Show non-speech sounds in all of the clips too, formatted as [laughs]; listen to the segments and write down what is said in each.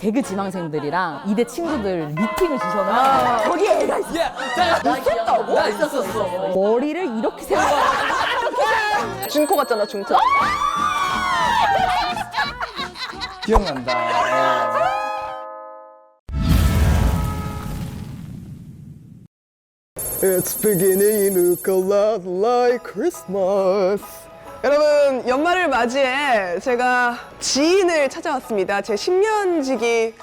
개그 지망생들이랑 이대 친구들 미팅을 주셨는데 거기 애가 있어. 나 있었다고? 나 있었었어. 머리를 이렇게 세워. 준코 [laughs] 같잖아 준코. [laughs] 기억난다. It's beginning to look a lot like Christmas. 여러분 연말을 맞이해 제가 지인을 찾아왔습니다. 제 10년 지기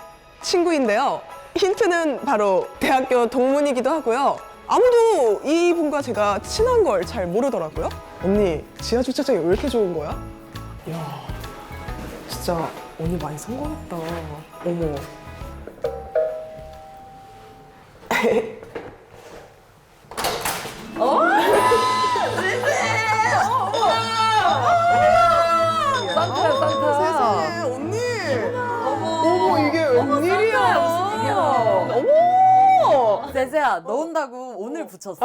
친구인데요. 힌트는 바로 대학교 동문이기도 하고요. 아무도 이 분과 제가 친한 걸 잘 모르더라고요. 언니 지하 주차장이 왜 이렇게 좋은 거야? 이야 진짜 언니 많이 성공했다. 어머. [laughs] 세세야, 너 온다고 오늘 [laughs] 붙였어.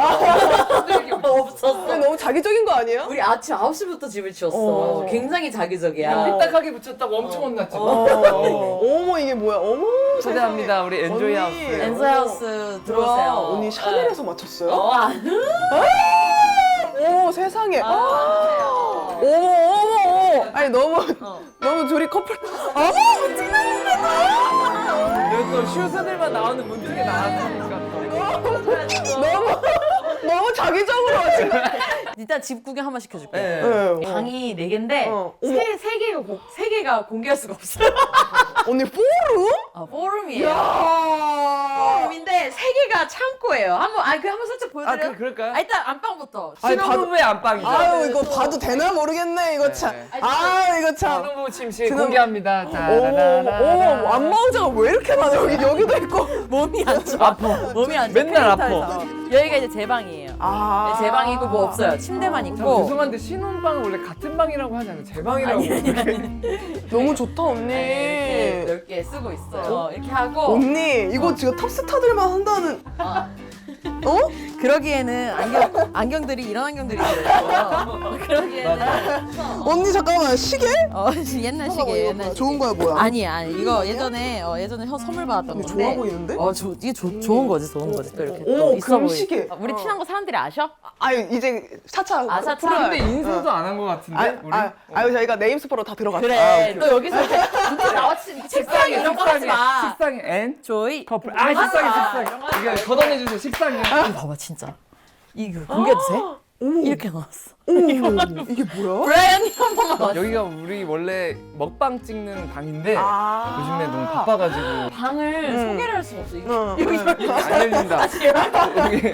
없었어. 너무 자기적인 거 아니에요? 우리 아침 9시부터 집을 치웠어. 어. 굉장히 자기적이야. 삐딱하게 붙였다고 엄청 혼났지. 어. 어머 이게 뭐야? 어머. 초대합니다 우리 엔조이 언니. 하우스. 엔서하우스 들어오세요. 뭐야, 언니 샤넬에서 맞췄어요? 어, 아, 오 세상에. 어머 어머 어머. 아니 너무 너무 둘이 커플. 어머 여기 또 슈즈들만 나오는 나왔으니까 또. 너무 너무 자기적으로 지금. 일단 집 구경 한번 시켜줄게. 네. 네. 방이 네 개인데 어. 세, 세 개가 공, 세 개가 공개할 수가 없어요. 언니 포rum? 아, 포럼이에요. 야. 포럼인데 세 개가 창고예요. 한번 아, 그 한번 살짝 아 보여드려. 그, 그럴까요? 아, 일단 안방부터. 아니, 신혼부부의 안방이죠. 아유 이거 봐도 되나 모르겠네 이거 참. 네. 아 이거 참. 신혼부부 침실 신혼- 공개합니다. 오, 오, 안마의자가 왜 이렇게 많아? 여기, 여기도 있고. [laughs] 몸이 안 좋아. 아파. 몸이 안 좋아. 맨날 캐릭터에서. 아파. 여기가 이제 제 방이에요. 아. 네, 제 방이고 뭐 없어요. 침대만 저 있고. 죄송한데 신혼방은 원래 같은 방이라고 하지 않아요? 제 방이라고. 아니 아니 아니. 너무 좋다, 언니. 네, 이렇게 넓게 쓰고 있어요. 이렇게 하고 언니, 이거 지금 탑스타들만 한다는. 어? 그러기에는 안경 안경들이 이런 안경들이 있어요. 그러기에는 언니, 잠깐만, 시계? 어 [laughs] 옛날 시계 옛날 시계. 좋은 거야, 뭐야? 아니 아니 이거 예전에 어, 예전에 형 선물 받았던 이거 건데 좋아 보이는데? 어 조, 이게 조, 좋은 거지 좋은 거지 또 이렇게 오, 또 있어 보이 금시계. 어, 우리 어. 친한 거 사람들이 아셔? 아유, 이제 차차. 아, 차차. 풀어야 근데 돼. 인사도 안 한 것 같은데? 아, 우리? 아, 아유, 저희가 네임스포로 다 들어갔다. 그래 아, 오케이. 또 여기서 이렇게 나왔지 [laughs] 책상에 이런 거 하지 마 식상에 엔 조이 커플. 아 식상에 식상에. 이게 걷어내주세요 식상에. 이거 봐봐 진짜. 이거 공개도 돼? [gasps] 이렇게 나왔어 어머, 이게 뭐야? 브라이언이 한 번만 왔어 여기가 우리 원래 먹방 찍는 방인데 아. 요즘에 너무 바빠가지고 방을 소개를 할 수가 없어 이거 어. 여기 안 열린다. 여기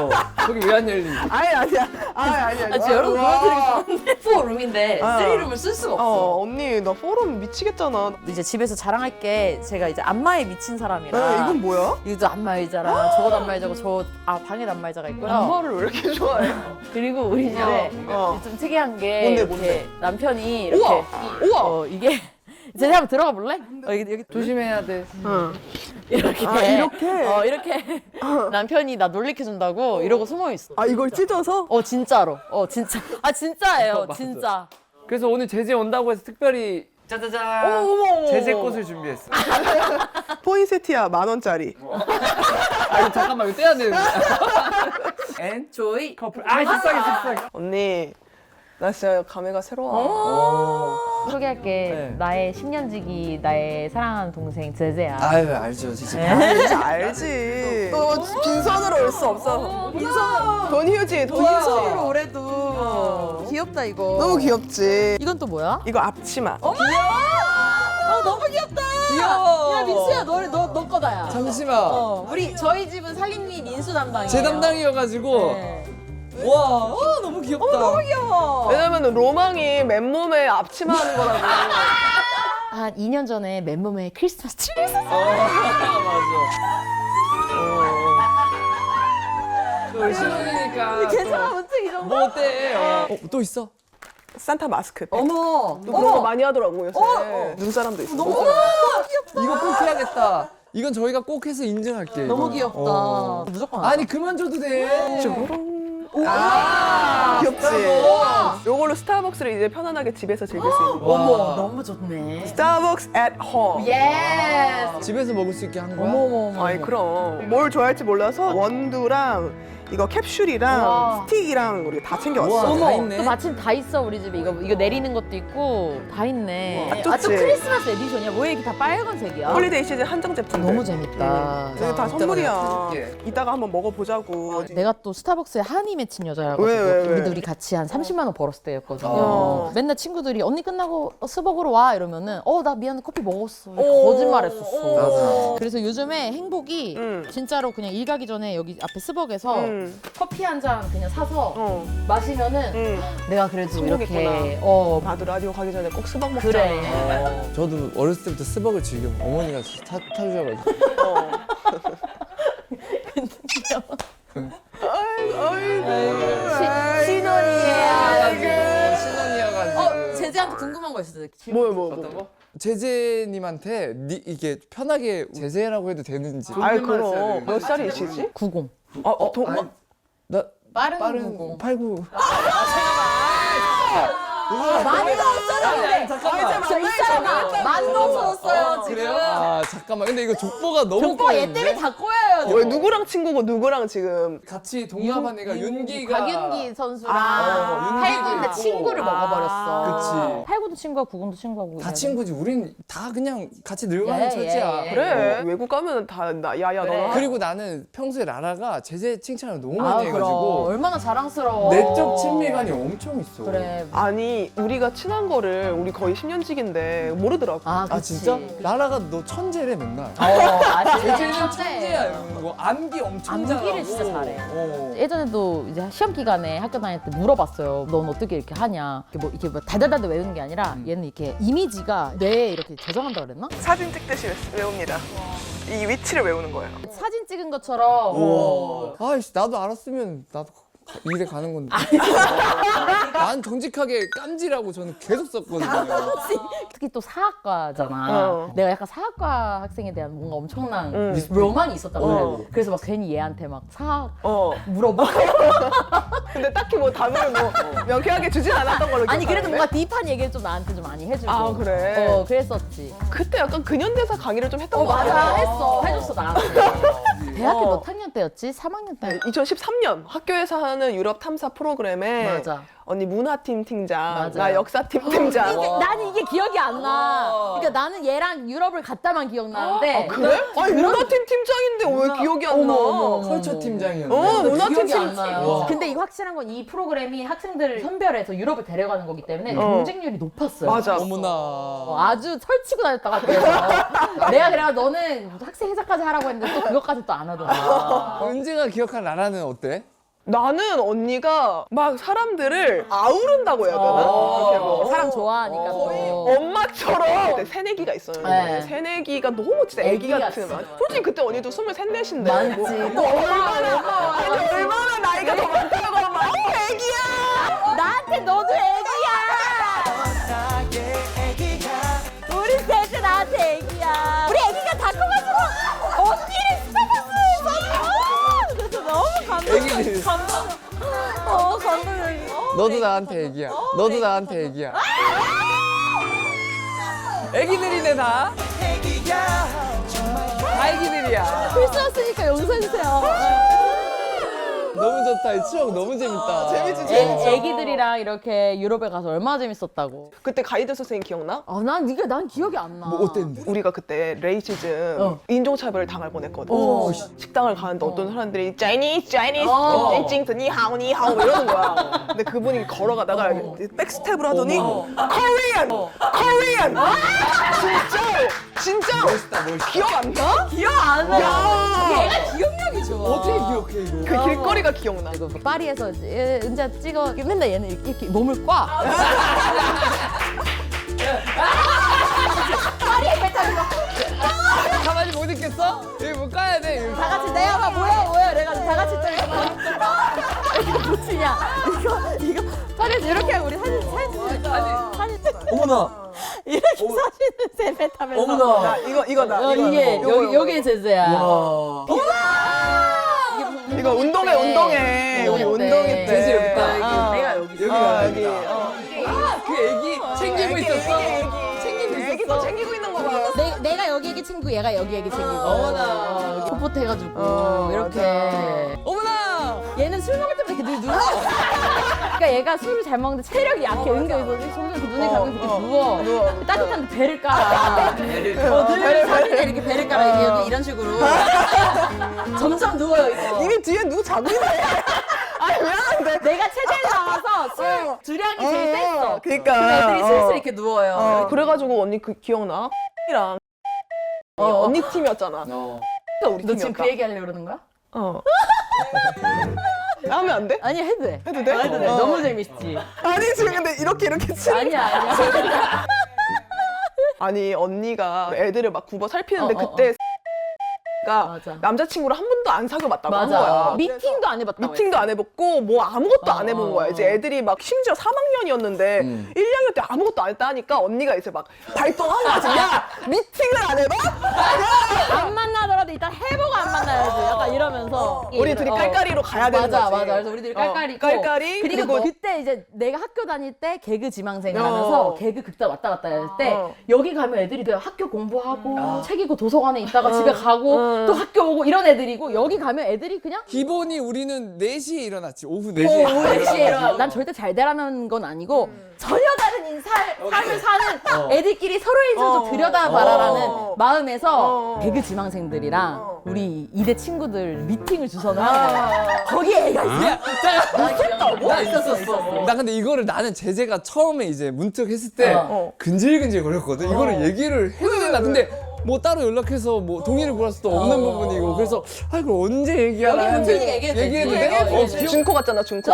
어 여기 왜 안 열리지? 아니, 아니야. 아니, 아니야. 아, 진짜 여러분 와. 보여드리겠습니다. 4룸인데 아. 3룸을 쓸 수가 없어. 어, 언니, 나 포럼 미치겠잖아. 이제 집에서 자랑할 게 제가 이제 안마에 미친 사람이라. 네, 이건 뭐야? 이것도 안마 의자랑 저것도 안마 의자고 저 아 방에도 안마 의자가 있고요. 엄마를 왜 이렇게 좋아해? 그리고 우리 집에 어. 좀 특이한 게 뭔데, 이렇게 뭔데? 남편이 이렇게 우와! 우와! 어, 이게 [laughs] 제가 한번 들어가 볼래? 어, 여기 여기 조심해야 돼. 응. 이렇게 아, 이렇게? 어 이렇게 남편이 나 놀래켜 준다고 이러고 숨어 있어. 아, 이걸 찢어서? 어 진짜로. 어 진짜. 아 진짜예요. [laughs] 진짜. 그래서 오늘 제재 온다고 해서 특별히 짜자잔 어머, 어머, 어머. 제재 꽃을 준비했어. [laughs] 포인세티야, 만 원짜리. 아 이거 잠깐만 이거 떼야 되는데. [laughs] 엔 조이. 커플. 아 식상에 식상에. 언니, 나 진짜 감회가 새로워. 어? 소개할게. 네. 나의 10년지기 나의 사랑하는 동생 제제야. 아유 알죠 진짜. 알지, 알지. 또 빈손으로 올 수 없어. 빈손. 돈 휴지, 돈 휴지. 올해도 귀엽다 이거. 너무 귀엽지. 이건 또 뭐야? 이거 앞치마. 어 너무 귀엽다. 귀여워. 야 민수야 너너 너 거다야. 잠시만. 어 우리 저희 집은 살림미 민수 담당이에요. 제 담당이어가지고 네. 와 어, 너무 귀엽다. 귀여워. 왜냐면 로망이 맨몸에 앞치마 하는 거라고. [laughs] 한 2년 전에 맨몸에 크리스마스 샀어. 어, 맞아. 또 신혼이니까. 괜찮아 문득 이 정도. 뭐 어때? 어, 어, 또 있어? 산타 마스크. 어머. 또 그런 거 많이 하더라고 요새. 눈사람도 있어. 너무 이거 꼭 해야겠다. 이건 저희가 꼭 해서 인증할게. 너무. 귀엽다. 어. 무조건. 아니 그만 줘도 돼. 아, 귀엽지. 요걸로 스타벅스를 이제 편안하게 집에서 즐길 수 있는 거. 어머. 너무 좋네. 스타벅스 at home. 예. 집에서 먹을 수 있게 한 거야? 어머머머. 아이 그럼 뭘 좋아할지 몰라서 원두랑 이거 캡슐이랑 와. 스틱이랑 우리 다 챙겨왔어. 우와. 어머, 다 있네. 또 마침 다 있어 우리 집에 이거 이거 내리는 것도 있고 다 있네. 딱아또 좋지. 크리스마스 에디션이야? 왜 이렇게 다 빨간색이야? 홀리데이 시즌 한정 제품. 너무 재밌다. 이게 다 이따가 선물이야. 내가 사줄게. 이따가 한번 먹어보자고. 내가 또 스타벅스에 한이 맺힌 여자여가지고 왜, 왜, 왜? 우리 둘이 같이 한 30만 원 벌었을 때였거든요. 어. 맨날 친구들이 언니 끝나고 스벅으로 와 이러면은 어 나 미안해 커피 먹었어. 거짓말했었어. 그래서 요즘에 행복이 음. 진짜로 그냥 일 가기 전에 여기 앞에 스벅에서 음. 커피 한 잔 그냥 사서 어. 마시면은 음. 내가 그래도 성공했구나. 이렇게 어 나도 라디오 가기 전에 꼭 수박 먹자. 그래. 저도 어렸을 때부터 스벅을 즐겨 어머니가 타, 타주셔가지고 어. 아이고, 아이고. 신혼이에요. 신혼이어가지고 어 제재한테 궁금한 거 있어요. 뭐야, 뭐, 뭐. 제재님한테 니, 이게 편하게 제재라고 해도 되는지 아이, 그럼. 몇 살이시지? 90. 어, 어, 동, 아니, 나 빠른, 빠른 90. 89 많이 넣었어요. 잠깐만 저 이 사람아 많이 넣었어요 지금. 그래요? 아 잠깐만 근데 이거 족보가 너무 정보가 얘? 때문에 다 꼬여요. 왜 누구랑 친구고 누구랑 지금 같이 동갑한 애가 윤기가 박윤기 선수랑 아, 팔구인데 윤기도 친구를 있고. 먹어버렸어. 그치. 팔구도 친구하고 구군도 친구하고. 다 친구지 우린 다 그냥 같이 늙어가는 예, 처지야 예, 예. 그래 외국 가면 다 나, 야야. 너가 그리고 나는 평소에 라라가 제재 칭찬을 너무 아, 많이 그럼. 해가지고 얼마나 자랑스러워. 내적 친밀감이 엄청 있어 그래. 아니 우리가 친한 거를 우리 거의 10년 직인데 모르더라고 아, 아 그치. 진짜? 라라가 너 천재래 맨날 어, 아, 진짜 [laughs] 천재야 거 암기 엄청 암기를 잘하고 진짜 잘해. 어. 예전에도 이제 시험 기간에 학교 다닐 때 물어봤어요. 넌 어떻게 이렇게 하냐? 이렇게 뭐 이렇게 뭐 달달달달 외우는 게 아니라 얘는 이렇게 이미지가 뇌에 이렇게 저장한다 그랬나? 사진 찍듯이 외웁니다 이 위치를 외우는 거예요 사진 찍은 것처럼. 아이씨 나도 알았으면 나도 이래 가는 건데 난 정직하게 깜지라고 저는 계속 썼거든요 특히 또 사학과잖아. 어. 내가 약간 사학과 학생에 대한 뭔가 엄청난 응. 로망이 있었단 말이야. 어. 그래서 막 괜히 얘한테 막 사학 어 물어보고. [laughs] 근데 딱히 뭐 답을 뭐 명쾌하게 주진 않았던 걸로 아니 그래도 기억하는데? 뭔가 딥한 얘기를 좀 나한테 좀 많이 해주고. 아, 그래? 어 그랬었지. 그때 약간 근현대사 강의를 좀 했던 어거 맞아 같아요 했어 해줬어 나한테. 대학교 어. 몇 학년 때였지? 3학년 때. 2013년 학교에서 하는 유럽 탐사 프로그램에 맞아. 언니 문화팀 팀장, 맞아. 나 역사팀 팀장. 이게, 나는 이게 기억이 안 나. 그러니까 나는 얘랑 유럽을 갔다만 기억나는데. 아, 그래? 아니 문화팀 팀장인데 왜 기억이 안 나? 어머, 어머, 어머. 컬처 팀장이었는데 어, 문화팀 기억이 안 팀장. 나요. 와. 근데 이 확실한 건 이 프로그램이 학생들을 선별해서 유럽을 데려가는 거기 때문에 어. 경쟁률이 높았어요. 맞아. 어머나 어, 아주 설치고 다녔다가 [laughs] 그래서 내가 그래가 너는 학생 회사까지 하라고 했는데 또 그것까지 또 안 하더라. 은재가 기억한 라라는 어때? 나는 언니가 막 사람들을 아우른다고 해야 되나? 어, 이렇게 뭐. 사람 좋아하니까 또. 엄마처럼 그때 새내기가 있었는데 네. 새내기가 너무 진짜 애기 애기 같은. 솔직히 그때 언니도 스물 셋 넷인데 많지. 뭐, 또 얼마나 아니 얼마나 나이가 더 많다고 막 어, 애기야 나한테 너도 애기야. 애기들 어 감동이. 너도 나한테 애기야. 너도 나한테 애기야. 애기들이네 다. 다 애기들이야. 크리스마스니까 용서해주세요. 너무 좋다 이 추억 너무 재밌다 재밌지, 애, 재밌지. 애 기들이랑 이렇게 유럽에 가서 얼마나 재밌었다고. 그때 가이드 선생님 기억나? 아, 난 이게 난 기억이 안 나. 뭐 어땠는데? 우리가 그때 레이시즘 어. 인종차별을 당할 뻔했거든. 어. 식당을 가는데 어. 떤 사람들이 짜이니스 짜이니스 어. 찡찡 니하오 니하오 이러는 거야. 근데 그분이 걸어가다가 백스텝을 하더니 코리안 코리안 진짜로 진짜로 멋있다 멋있다 기억 안 나? 기억 안 나. 야. 얘가 기억력이 좋아. 어떻게 기억해 이거 그 길거리 가 기억나. 이거 뭐 파리에서 얘 은자 찍어. 맨날 얘는 이렇게, 이렇게 몸을 꽈. 파리에 뱉어지고 가만히 못 있겠어? 여기 못 가야 돼? 여기. 다 같이 내가 봐 뭐야 뭐야. 그래가지고 다 같이 막 이거 붙이냐 이거 이거 파리에서 이렇게 하고 우리 사진 사진 찍어 사진 어머나. 이렇게 사진을 세배 타면서. 어머나. 나 이거 이거다. 어, 이게 이거, 여기 이거, 여기 제재야. 와 이거 운동회 운동회 우리 어, 운동회 네. 때. 여기 있다. 어. 내가 여기 어, 여기가 여기. 여기다 어. 그 애기 챙기고 있었어. 챙기고 애기 더 챙기고 있는 거 봐. 내, 내가 여기 애기 친구 얘가 여기 애기 친구고 어머나. 풋풋 해가지고 어, 이렇게 맞아. 어머나. 얘는 술 먹을 때마다 이렇게 늘 누워 그러니까 얘가 술을 잘 먹는데 체력이 약해 은근 그래서 점점 이렇게 눈이 감고 이렇게 어, 누워 누워. 따뜻한데 배를 깔아 배를 어, 늘 배를, 배를. 때 이렇게 배를 깔아 이게 여기 이런 식으로 [laughs] 점점 누워요 이거 이미 뒤에 누구 자고 있네. [laughs] 아니 미안한데. 내가 체대에 나와서 술 주량이 제일 셌어 그러니까. 애들이 어. 슬슬 이렇게 누워요 어, 그래가지고 언니 그 기억나? 이랑 어. 언니 팀이었잖아. 어. 우리 너 지금 팀이었다. 그 얘기 하려고 그러는 거야? 어. 하면 안 돼? 아니 해도 돼 해도 돼? 해도 돼 어. 너무 재밌지 아니 지금 근데 이렇게 이렇게 치 아니야 아니야 [laughs] 아니 언니가 애들을 막 굽어 살피는데 어, 어, 그때 가 맞아. 남자친구를 한 번도 안 사귀어 봤다고 한 맞아 거야. 미팅도 안 해봤다고 미팅도 안 해봤고 뭐 아무것도 어, 안 해본 어, 거야. 어. 이제 애들이 막 심지어 3학년이었는데 음. 1, 2학년 때 아무것도 안 했다 하니까 언니가 이제 막 발동한 거지. 야 미팅을 안 해봐? 안 만나더라도 일단 해보고 안 만나야지 약간 이 러면서 우리 둘이 어. 깔깔이로 가야 되는 맞아 거지. 맞아 그래서 우리들이 어, 깔깔이 있고 깔깔이 그리고, 그리고 그때 이제 내가 학교 다닐 때 개그 지망생을 어. 하면서 개그 극단 왔다 갔다 할 때 어. 여기 가면 애들이 그냥 학교 공부하고 책 읽고 도서관에 있다가 집에 가고 어. 또 학교 오고 이런 애들이고 여기 가면 애들이 그냥 기본이 우리는 4시에 일어났지. 오후 어, 4시에. 오후 4시에 일어나. 난 절대 잘 되라는 건 아니고 전혀 다른 인사, 삶을 사는 애들끼리 서로의 인생을 좀 어. 들여다봐라라는 어. 마음에서 어. 개그 지망생들이랑 어. 우리 이대 친구들 미팅을 주선을 하는 거야. 거기에 애가 있어. 야, 나, 있었다고? 나. 있었어. 나 근데 이거를 나는 제재가 처음에 이제 문득 했을 때 어. 근질근질 거렸거든. 이거를 얘기를 해도 되나? 근데 뭐 따로 연락해서 뭐 동의를 구할 수도 없는 어. 부분이고 그래서 아 이걸 언제 얘기하나 여기 했는데 문진이가 얘기해도 되지. 얘기해도 돼? 얘기해도 어, 준코 같잖아 준코.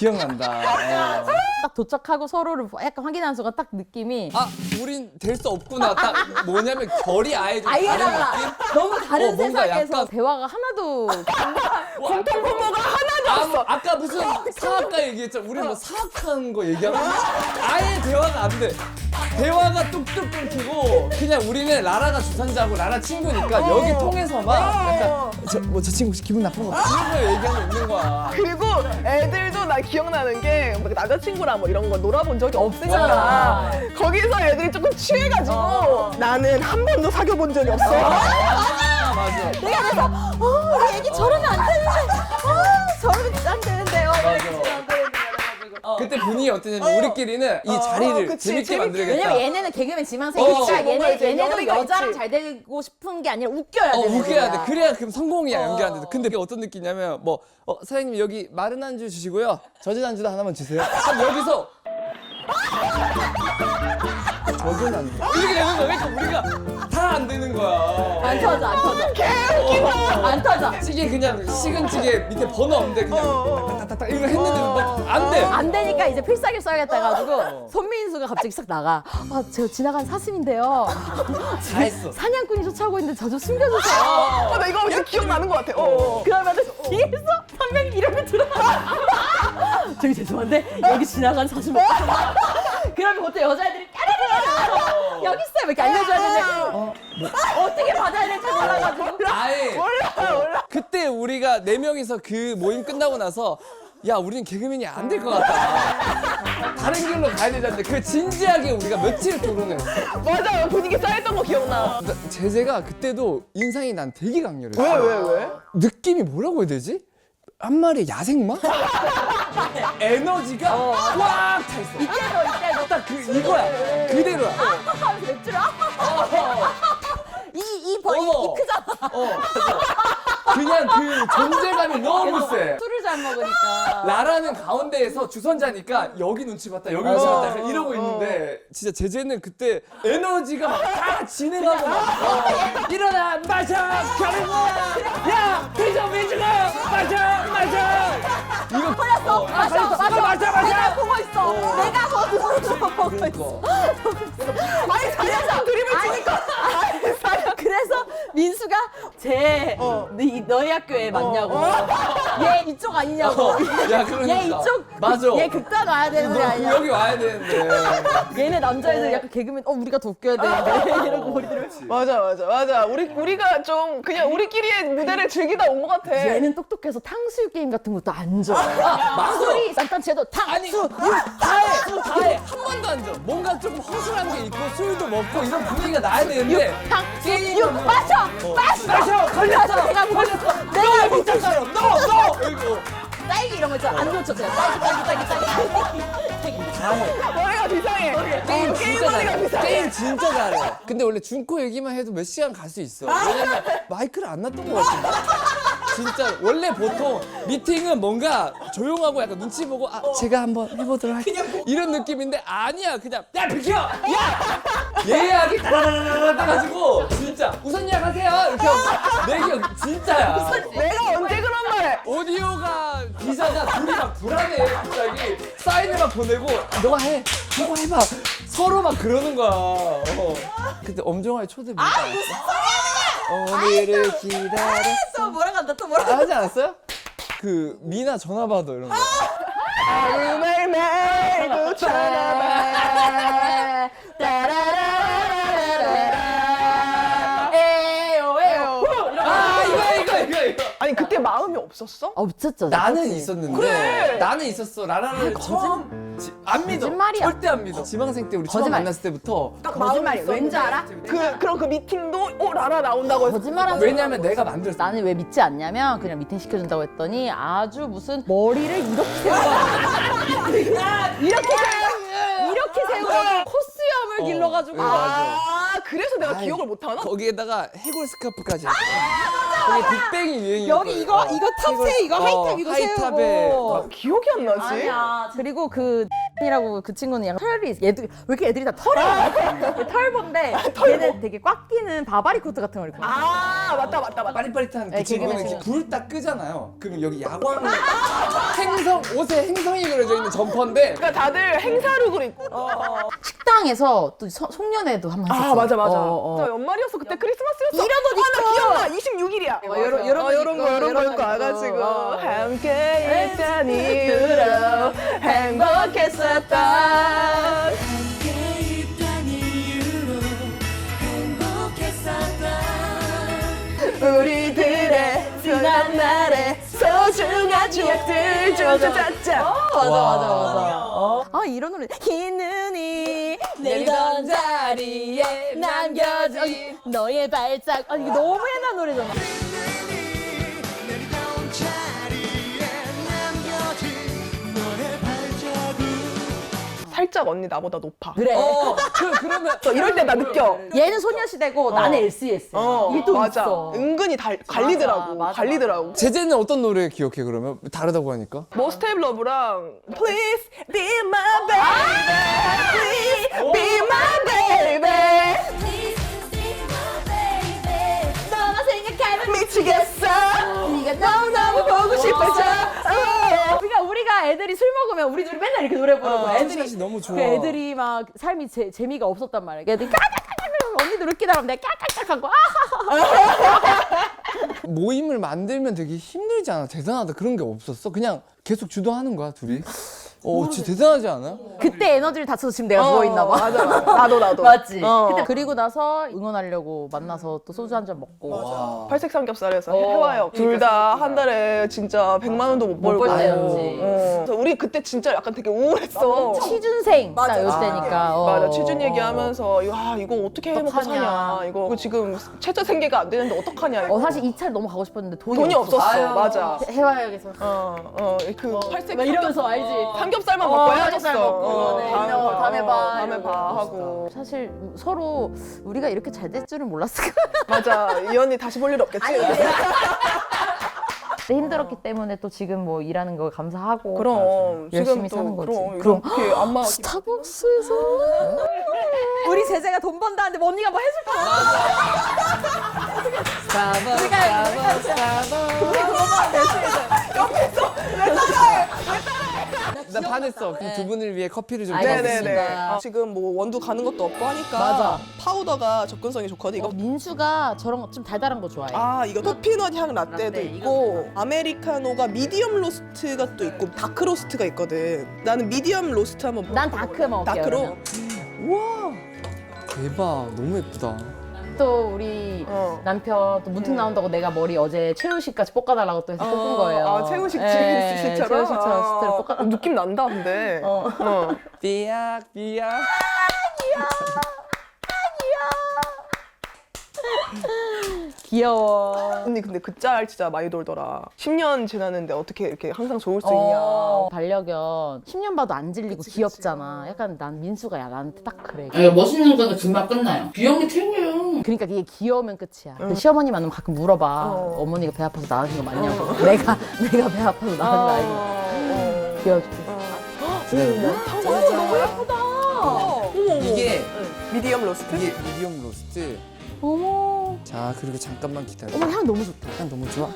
기억난다. 어. 딱 도착하고 서로를 약간 확인하는 순간 딱 느낌이 아, 우린 될 수 없구나. 딱 뭐냐면 결이 아예 좀 아예 다른 달라. 느낌? 너무 다른 어, 뭔가 세상에서 약간- 대화가 하나도 [laughs] 공통 분모가 하나도 아, 아까 무슨 사학과 얘기했잖아. 우리 뭐 사학하는 거 얘기하고 아예 대화가 안 돼. 대화가 뚝뚝 끊기고 그냥 우리는 라라가 주선자고 라라 친구니까 여기 통해서만 약간 저, 뭐, 저 친구 혹시 기분 나쁜 거 이런 거 얘기하고 있는 거야. 그리고 애들도 나 기억나는 게뭐 남자친구랑 뭐 이런 거 놀아본 적이 없으니까. 거기서 애들이 조금 취해가지고 나는 한 번도 사귀어본 적이 없어. 아, 맞아. 내가 그래서 어 우리 애기 저러면 안 되는데 어 그때 분위기 어땠냐면 우리끼리는 이 자리를 그치, 재밌게 재밌게. 만들겠다. 왜냐면 얘네는 개그맨 어, 지망생이니까 뭔가 얘네, 이제 얘네도 여자랑 있지. 잘 되고 싶은 게 아니라 웃겨야 어, 돼. 웃겨야 돼. 그래야 그럼 성공이야, 연기하는데. 근데 그게 어떤 느낌이냐면, 뭐, 어, 사장님 여기 마른 안주 주시고요. 젖은 안주도 하나만 주세요. 그럼 여기서. [laughs] 젖은 안주. 이렇게 되는 거야. 그러니까 우리가 다 안 되는 거야. 안 터져 안 터져. 안 터져. 찌개 그냥 식은 찌개 밑에 번호 없는데 그냥 딱딱딱 이거 했는데도 막안 돼. 안 되니까 이제 필살기 써야겠다 해가지고 손민수가 갑자기 싹 나가. 아, 저 지나간 사슴인데요. 다 했어. 사냥꾼이 쫓아오고 있는데 저 좀 숨겨주세요. 어, 나 이거 진짜 기억나는 것 같아. 어. 그러면은 뒤에서 선배님 이름이 들어가. 저기 죄송한데 여기 지나간 사슴. 그러면 보통 여자애들이 까르르 여기 있어요 이렇게 알려줘야 되는데 어, 어떻게 받아야 될지 몰라가지고. 아예. 그때 우리가 네 명이서 그 모임 끝나고 나서 야, 우리는 개그맨이 안 될 것 같다. 다른 길로 가야 되는데 그 진지하게 우리가 며칠 토론을 했어. 맞아 분위기 쌓였던 거 기억나. 나- 제재가 그때도 인상이 난 되게 강렬해. 왜왜 왜? 느낌이 뭐라고 해야 되지? 한 마리의 야생마? [laughs] 에너지가 꽉 차 있어. 이때도 이때도 딱 그 이거야. 그대로야. 벌이 어머. 이 크잖아. 어. 그냥 그 존재감이 너무 세. 술을 잘 먹으니까. 라라는 가운데에서 주선자니까 여기 눈치 봤다 여기 눈치 봤다 약간 이러고 있는데 진짜 제재는 그때 에너지가 막 다 진행하고 막 어, 일어나 마셔 가는 거야 야 피자 미주가 마셔 마셔 이거 걸렸어. 마셔, 걸렸어. 마셔, 마셔, 마셔. 내가 보고 있어. 내가 보고 보고 있어. 아니 그림을 아니, 치니까 아니, 그래서 민수가 쟤 어. 네, 너희 학교에 맞냐고. [laughs] 얘 이쪽 아니냐고. 어, 야 그러니까 얘 이쪽 맞아 얘 극단 와야 되는 애너 아니야. 여기 와야 되는데 얘네 남자애들 약간 개그맨 어 우리가 더 웃겨야 되는데 [laughs] [laughs] 이러고 머리들을 맞아 맞아 맞아. 우리 우리가 좀 그냥 우리끼리의 무대를 즐기다 온 것 같아. 얘는 똑똑해서 탕수육 게임 같은 것도 안 좋아. 마술이 일단 쟤도 아니 탕수 다해 다해 한 번도 안 줘. 뭔가 조금 허술한 게 있고 술도 먹고 이런 분위기가 나야 되는데 탕 수육 마셔 마셔 마셔 걸렸어. 내가 걸렸어. 내가 미쳤어 너너. 이거 딸기 이런 거 있잖아 안 좋죠 그냥 딸기 딸기 딸기 딸기 머리가 비상해. 게임 게임 진짜 머리가 잘해. 비상해. 게임 진짜 잘해. 근데 원래 준코 얘기만 해도 몇 시간 갈 수 있어. [laughs] 왜냐면 마이크를 안 놨던 것 같은데 진짜 원래 보통 미팅은 뭔가 조용하고 약간 눈치 보고 아 제가 한번 해보도록 할게요 이런 느낌인데 아니야 그냥 야 비켜 야 예약이 따라라라라 따가지고 진짜 우선 예약하세요 이렇게 하고 내 기억 진짜야 내가 언제 그런 말해? 오디오가 기사가 둘이 막 불안해 갑자기 사인을 막 보내고 너가 해 너가 해봐 서로 막 그러는 거야 어. 그때 엄정화의 초대 아 무슨 소리야 오늘을 기다렸어. 또 뭐라 간다 또 뭐라 아, 하지 않았어요? 그 미나 전화 받아 이런 거. 매일매일 찾아봐. 에요 에요. 아 이거 이거 이거 이거. 아니 그때 마음이 없었어? 없었죠 나는? 있었는데. 그래. 나는 있었어. 라라를 처음 지- 안 믿어 거짓말이야. 절대 안 믿어 지망생 때 우리 처음 거짓말. 만났을 때부터 거짓말이 왠지 알아? 그 그럼 그 미팅도 어 라라 나온다고 했어. 거짓말하지 왜냐면 내가 만들었어 나는 왜 믿지 않냐면 그냥 미팅 시켜준다고 했더니 아주 무슨 머리를 이렇게 이렇게 세우 이렇게 세우고 코수염을 어, 길러가지고 네, 맞아. 아 그래서 내가 아이, 기억을 못 하나? 거기에다가 해골 스카프까지 했어. 거기 빅뱅이 유행이었어. 여기 이거 이거 탑세 이거 하이탑 이거 하이탑에 세우고 막 기억이 안 나지? 아니야 그리고 그 이라고 그 친구는 약간 털이 있- 얘들 왜 이렇게 애들이 다 털이 많아? 털본데 얘는 되게 꽉 끼는 바바리 코트 같은 걸 입고 아 맞다 맞다 맞다. 빠릿빠릿한 그 네, 친구는 개그맨 이렇게 불 딱 끄잖아요. 그럼 여기 야광 행성 옷에 행성이 그려져 있는 점퍼인데 그러니까 다들 행사룩을 입고. 식당에서 또 소- 송년회도 한번 했었어 아 맞아 맞아. 어, 어. 저 연말이었어 그때 크리스마스였어. 이런 옷 아, 나. 기억나. 26일이야. 어, 요런- 요런 옷 요런 입고, 거 요런 거 요런 입고 거 와가지고 입고. 어. 함께 있던 이유로 행복했었다. 우리들의 지난 날의 소중한 추억들 짜짜짜짜. 맞아 와. 맞아 맞아 아 이런 노래 흰 눈이 내리던 자리에 남겨진 너의 발짝 아 이게 너무 옛날 노래잖아 살짝 언니 나보다 높아. 그래 어, 그, 그러면 [laughs] 저 이럴 때 나 느껴. 얘는 소녀시대고 나는 LCS 어, 이게 또 맞아. 있어 은근히 달, 갈리더라고. 맞아, 갈리더라고. 제재는 어떤 노래 기억해 그러면 다르다고 하니까 Most of Love랑 Please be my baby. Please be my baby. 너만 생각하면 미치겠어. 네가 너무너무 보고 싶어져 애들이 술 먹으면 우리 둘이 맨날 이렇게 노래 부르고 어, 애들이 샷이 너무 좋아. 그 애들이 막 삶이 재, 재미가 없었단 말이야 애들이 까까까까 언니도 이렇게 나가면 내가 까까까 하고 아 모임을 만들면 되게 힘들지 않아? 대단하다. 그런 게 없었어? 그냥 계속 주도하는 거야 둘이 어 진짜 대단하지 않아? 그때 에너지를 다 써서 지금 내가 누워 있나 봐 맞아, 맞아. [laughs] 나도, 나도. 맞지? 어. 그때 그리고 나서 응원하려고 만나서 또 소주 한 잔 먹고 와. 팔색 삼겹살에서 어. 해와요. 둘 다 한 달에 진짜 100만 원도 못 벌고. 벌 때였지. 어. 그래서 우리 그때 진짜 약간 되게 우울했어. 취준생 딱 맞아. 요때니까 어. 맞아 취준 얘기하면서 이거, 아 이거 어떻게 해먹고 어떡하냐. 사냐 이거 이거 지금 최저 생계가 안 되는데 어떡하냐 이거 어 사실 이 차를 너무 가고 싶었는데 돈이, 돈이 없었어. 맞아 해와역에서 어어그 팔색 막 이러면서 알지 삼겹살만 어, 먹고 헤어졌어. 먹고, 어, 네, 다음에 어, 봐 다음에 봐, 다음에 이러고. 봐 하고. 사실 서로 우리가 이렇게 잘 될 줄은 몰랐을 거야 맞아. 이 언니 다시 볼 일 없겠지? [laughs] 힘들었기 때문에 또 지금 뭐 일하는 거 감사하고. 그럼. 열심히 사는 거지. 그럼 그럼. 이렇게 안마 [gasps] 스타벅스에서 우리 제재가 돈 번다는데 뭐 언니가 뭐 해줄 거야? 스타벅 스타벅 스타벅 옆에서 왜 따라해? 왜 따라해 나 반했어. 그두 분을 위해 커피를 좀. 알겠습니다. 드리겠습니다. 네네네. 알겠습니다. 아, 지금 뭐 원두 가는 것도 없고 하니까 맞아. 파우더가 접근성이 좋거든. 이거 어, 민수가 저런 거 좀 달달한 거 좋아해. 아 이거 토피넛 향 라떼도 라떼, 있고 아메리카노가 미디엄 로스트가 또 있고 다크 로스트가 있거든. 나는 미디엄 로스트 한번 난 다크 먹을게요. 다크로. 그러면. 우와. 대박. 너무 예쁘다. 또 우리 어. 남편 또 문팅 나온다고 내가 머리 어제 최우식까지 볶아달라고 또 해서 볶은 거예요. 아 최우식 예, 씨처럼. 최우식처럼 스타일 볶아. 어, 느낌 난다 근데. 어. 어. 삐약 삐약. 귀여워. 언니 근데 그 짤 진짜 많이 돌더라. 10년 지났는데 어떻게 이렇게 항상 좋을 수 있냐. 어, 반려견 10년 봐도 안 질리고 귀엽잖아. 약간 난 민수가 야 나한테 딱 그래. 아, 멋있는 거는 금방 끝나요. 귀여운 게 최고예요. 그러니까 이게 귀여우면 끝이야. 근데 시어머니 만나면 가끔 물어봐. 어. 어. 머니가배 아파서 나가신 거 맞냐고. [laughs] 내가 내가 배 아파서 나간 거 아니고. 어. 귀여워줄게. 어, 너무 예쁘다. 이게 미디엄 로스트? 이게 미디엄 로스트. 어머. 자 그리고 잠깐만 기다려. 어머 향 너무 좋다. 향 너무 좋아.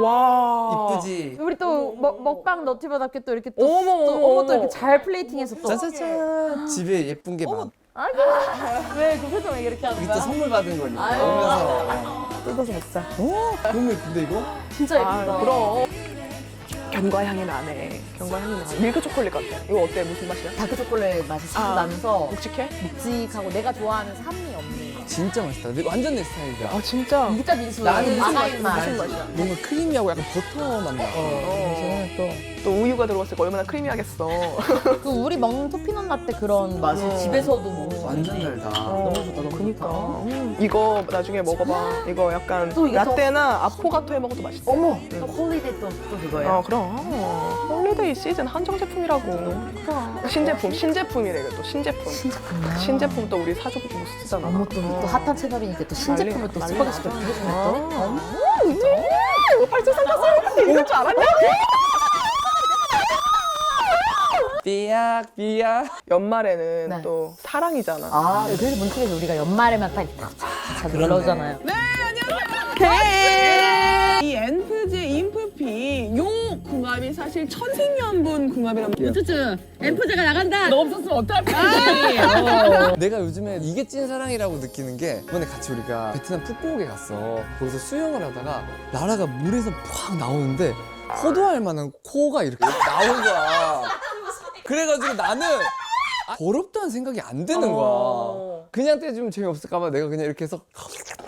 와. 이쁘지. 우리 또 먹, 먹방 너튜버답게 또 이렇게 또, 어머, 또 어머, 어머 또. 이렇게 잘 플레이팅해서 또 짜자잔. 집에 예쁜 게 많아. [laughs] 왜그 표정 왜 이렇게 하는 우리 또 거야? 선물 받은 거니까. 오면서. 뜯어서 먹자. 너무 예쁜데 이거? 진짜 예쁘다. 아, 그럼. 견과 향이 나네. 견과 향이 나. 밀크 초콜릿 같아. 이거 어때? 무슨 맛이야? 다크 초콜릿 맛이 싹 아. 나면서 묵직해? 묵직하고 내가 좋아하는 산미 없는 진짜 맛있다. 근데 완전 내 스타일이야. 아 진짜. 진짜 민수 나는 무슨 맛. 무슨 맛이야? 뭔가 크리미하고 약간 버터 맛 나. 어. 또 또 우유가 들어갔으니까 얼마나 크리미하겠어. 그 우리 먹는 토피넛 라떼 그런 맛이 어. 집에서도 먹을 수 완전 달다. 너무 좋다 너무 그니까. 좋다 음, 이거 나중에 먹어봐. 이거 약간 또 이게 라떼나 아포가토 해 먹어도 맛있어. 어머 또 홀리데이 또, 또 그거예요 어 그럼 홀리데이 시즌 한정 제품이라고. 신제품 신제품이래 이거 또 신제품. 신제품 또 우리 사주고 쓰잖아. 어머 또, 또 핫한 채널이니까 또 신제품을 또 난리 스파게티 나네. 이렇게 해주네 또 어. 이거 팔찌 생겼어. 이럴 줄 알았냐? 삐약 삐약. 연말에는 네. 또 사랑이잖아. 아, 그래서 문책에서 우리가 연말에만 딱 이렇게 잘 놀러오잖아요. 이 엔프제 인프피 요 궁합이 사실 천생연분 궁합이라면 쭈쭈, 엠프제가 나간다. 너 없었으면 어떡할 [laughs] 내가 요즘에 이게 찐 사랑이라고 느끼는 게 이번에 같이 우리가 베트남 푸꾸옥에 갔어. 거기서 수영을 하다가 나라가 물에서 팍 나오는데 포도할 만한 코가 이렇게 나온 거야. [laughs] 그래가지고 나는 더럽다는 생각이 안 드는 거야. 그냥 떼주면 재미없을까봐 내가 그냥 이렇게 해서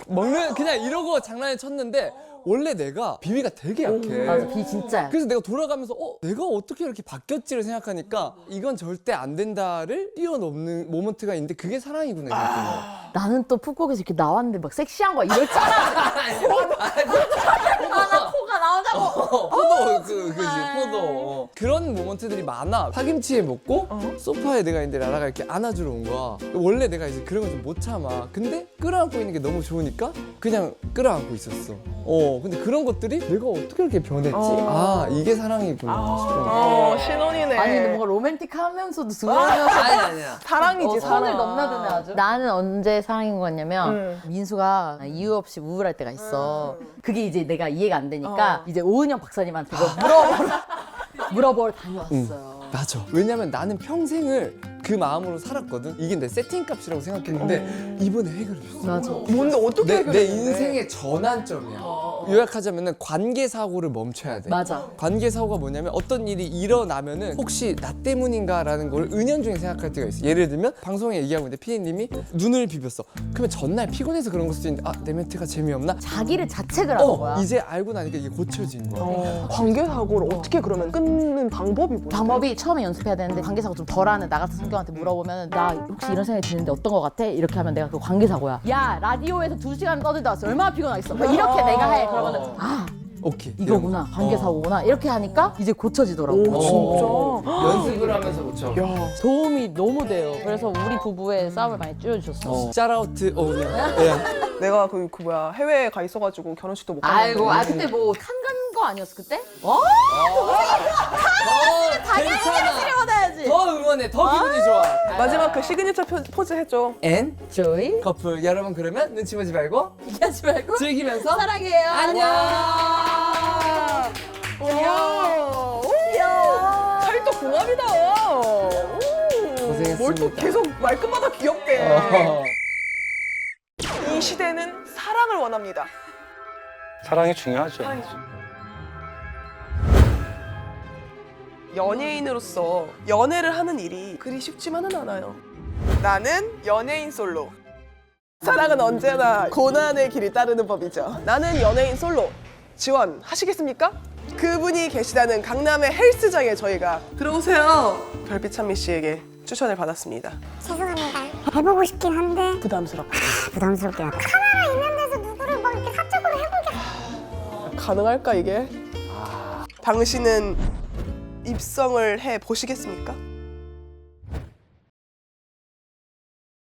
먹는 그냥 이러고 장난을 쳤는데 원래 내가 비위가 되게 약해. 맞아, 비 진짜야. 그래서 내가 돌아가면서 어 내가 어떻게 이렇게 바뀌었지를 생각하니까 이건 절대 안 된다를 뛰어넘는 모먼트가 있는데 그게 사랑이구나 이거지. 나는 또 푸꾸옥에서 이렇게 나왔는데 막 섹시한 거 이럴 줄 알았는데. [laughs] 코가, 코가 나온다고. 어, 포도 그 그지 포도 어. 그런 모먼트들이 많아 파김치에 먹고 소파에 내가 있는데 라라가 이렇게 안아주러 온 거야 원래 내가 이제 그런 거좀못 참아 근데 끌어안고 있는 게 너무 좋으니까 그냥 끌어안고 있었어 어 근데 그런 것들이 내가 어떻게 이렇게 변했지 아 이게 사랑이구나 싶은 거어 신혼이네. 아니, 근데 뭔가 로맨틱하면서도 스물하면서 아니 아니야 사랑이지 어, 사랑. 선을 넘나드네 아주. 나는 언제 사랑인 것 같냐면 음. 민수가 이유 없이 우울할 때가 있어. 그게 이제 내가 이해가 안 되니까 이제 오은영 박사님한테 그거 물어보러 물어보러 다녀왔어요. 맞아. 왜냐면 나는 평생을 그 마음으로 살았거든. 이게 내 세팅값이라고 생각했는데 이번에 해결해줬어. 맞아. 뭔데 어떻게 내, 내 해결했는데? 인생의 전환점이야. 요약하자면은 관계 사고를 멈춰야 돼. 맞아. 관계 사고가 뭐냐면 어떤 일이 일어나면은 혹시 나 때문인가라는 걸 은연중에 생각할 때가 있어. 예를 들면 방송에 얘기하고 있는데 피디님이 눈을 비볐어. 그러면 전날 피곤해서 그런 걸 수도 있는데 아 내 멘트가 재미없나? 자기를 자책을 하는 어 거야. 이제 알고 나니까 이게 고쳐진 거야. 어, 관계 사고를 어떻게 그러면 끊는 방법이 뭐야? 방법이 처음에 연습해야 되는데 관계사고 좀 덜하는 나 같은 성격한테 물어보면 나 혹시 이런 생각이 드는데 어떤 거 같아? 이렇게 하면 내가 그 관계사고야. 야 라디오에서 두 시간 떠들다 왔어. 얼마나 피곤하겠어. 막 이렇게 내가 해. 그러면은 아 오케이. 이거구나 관계사고구나 이렇게 하니까 이제 고쳐지더라고. 오 진짜. 연습을 하면서 고쳐. 야. 도움이 너무 돼요. 그래서 우리 부부의 싸움을 많이 줄여주셨어. 어. 샤라우트 오은영. 예. 내가 그, 그 뭐야 해외에 가 있어가지고 결혼식도 못 갔는데. 아이고, 아 그때 뭐 칸간 거 아니었어 그때? 어? 더 괜찮아. 받아야지. 더 응원해. 더 기분이 좋아. 마지막 그 시그니처 표- 포즈 해줘. 앤 조이 커플 여러분 그러면 눈치 보지 말고 얘기하지 말고 즐기면서 사랑해요. 안녕. 야. 오. 동안이다. 고생했습니다. 뭘 또 계속 말끝마다 귀엽대. 어. 이 시대는 사랑을 원합니다. 사랑이 중요하죠. 연예인으로서 연애를 하는 일이 그리 쉽지만은 않아요. 나는 연예인 솔로. 사랑은 언제나 고난의 길을 따르는 법이죠. 나는 연예인 솔로. 지원하시겠습니까? 그분이 계시다는 강남의 헬스장에 저희가 들어오세요. 별빛 찬미 씨에게 추천을 받았습니다. 죄송합니다. 해보고 싶긴 한데 부담스럽게. 부담스럽게 카메라 있는 데서 누구를 막 이렇게 사적으로 해보게 가능할까 이게? 당신은 입성을 해 보시겠습니까?